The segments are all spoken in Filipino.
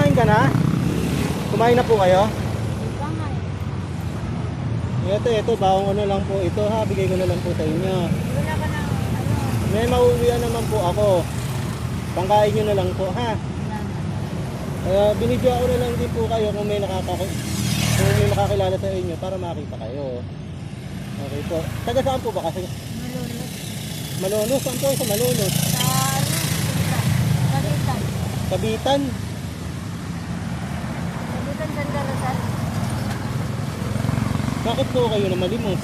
kumain ka na? Kumain na po kayo? Ito, ito, bawang ano lang po ito ha, bigay ko na lang po sa inyo. Wala ka ng ano. May mauwian naman po ako. Pangkain nyo na lang po ha. Kaya binidyo ako na lang din po kayo kung may nakaka kung may nakakilala sa inyo para makita kayo. Okay po. Taga saan po ba kasi? Malulot. Malolos, saan po sa Malolos? Sa ano? Kalitan. Kabitan? Bakit po kayo na malimos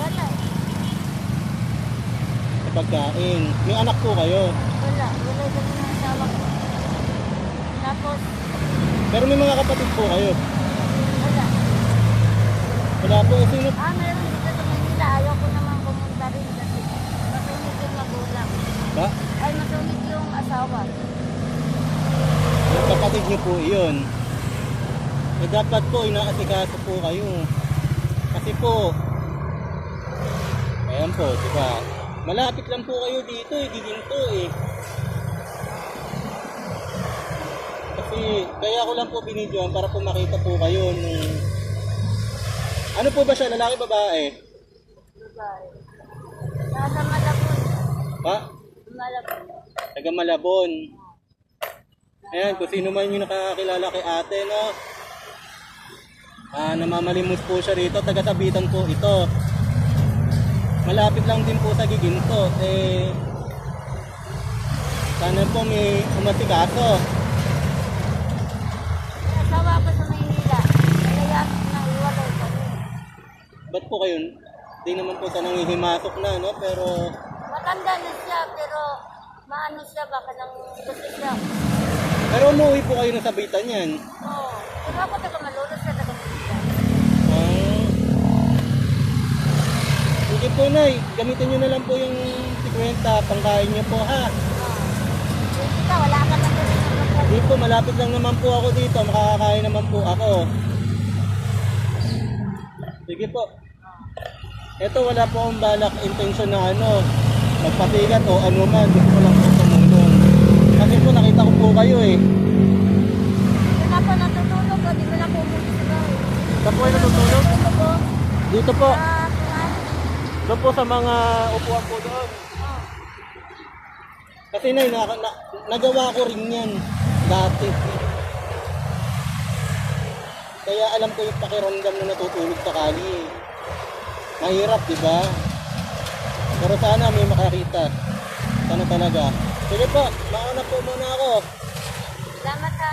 wala sa pagkain? May anak po kayo. Wala. Wala kami ng asawa ko. Tapos, Pero may mga kapatid po kayo. wala. Wala po. Eh, sino? Ah, meron dito sa Manila. Ayaw ko naman pumunta rin kasi masungit yung magulang. Ba? Ay, masungit yung asawa. Yung kapatid niyo po yun. Eh dapat po inaasikaso po kayo. Kasi po, ayan po, di ba? Malapit lang po kayo dito eh, giginto eh. Kasi kaya ko lang po binidyoan para po makita po kayo nung... Ano po ba siya, lalaki babae? Babae. Nasa Malabon. Ha? Malabon. Taga Malabon. Ayan, kung sino man yung nakakilala kay ate, no? Ah, namamalimos po siya rito, taga Sabitan po ito. Malapit lang din po sa Giginto. Eh, sana po may umasikaso. May asawa ko sa Maynila. Kaya na iwalay kami. Ba't po kayo? Di naman po sa nangihimasok na, no? Pero, Matanda na siya, pero maano siya, baka nang gusto siya. pero umuwi po kayo ng Sabitan yan. Oo. Pero ako taga malulos sa taga Maynila. Ah. Po, Nay. Gamitin nyo na lang po yung 50, pangkain nyo po, ha? Ka, wala ka na po, malapit lang naman po ako dito. Makakakain naman po ako. Sige po. Ito, wala po akong balak intensyon na ano, magpatigat o ano man. Gusto ko lang po tumulong. Kasi po, nakita ko po kayo eh. Hindi na po natutulog, o di mo na po. Saan po kayo natutulog? Ito po, Dito po. Doon po sa mga upuan po doon. Oo. Kasi na, na, na, nagawa ko rin yan dati. Kaya alam ko yung pakiramdam na natutulog sa kali. eh. Mahirap, di ba? Pero sana may makakita. Sana talaga. Sige po, mauna po muna ako. Salamat ha.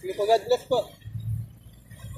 Sige po, God bless po.